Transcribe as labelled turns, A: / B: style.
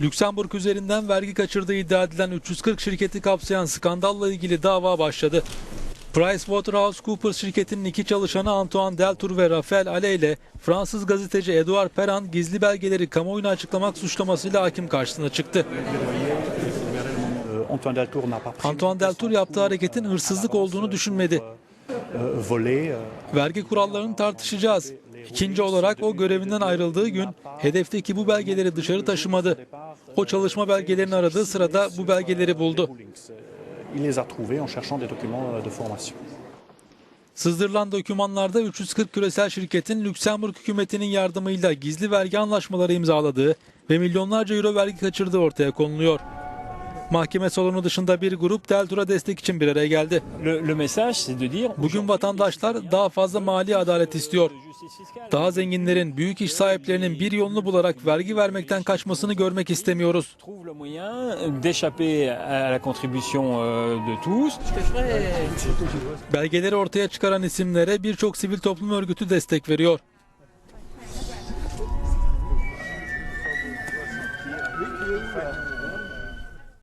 A: Lüksemburg üzerinden vergi kaçırdığı iddia edilen 340 şirketi kapsayan skandalla ilgili dava başladı. PricewaterhouseCoopers şirketinin iki çalışanı Antoine Deltour ve Rafael Ale ile Fransız gazeteci Edouard Perrin gizli belgeleri kamuoyuna açıklamak suçlamasıyla hakim karşısına çıktı.
B: Euh, Antoine Deltour
A: yaptığı hareketin hırsızlık olduğunu düşünmedi.
B: euh, euh,
A: Vergi kurallarını tartışacağız. İkinci olarak o görevinden ayrıldığı gün hedefteki bu belgeleri dışarı taşımadı. O çalışma belgelerini aradığı sırada bu belgeleri buldu. Sızdırılan dokümanlarda 340 küresel şirketin Lüksemburg hükümetinin yardımıyla gizli vergi anlaşmaları imzaladığı ve milyonlarca euro vergi kaçırdığı ortaya konuluyor. Mahkeme salonu dışında bir grup Deltour'a destek için bir araya geldi. Bugün vatandaşlar daha fazla mali adalet istiyor. Daha zenginlerin, büyük iş sahiplerinin bir yolunu bularak vergi vermekten kaçmasını görmek istemiyoruz.
C: euh.
A: Belgeleri ortaya çıkaran isimlere birçok sivil toplum örgütü destek veriyor.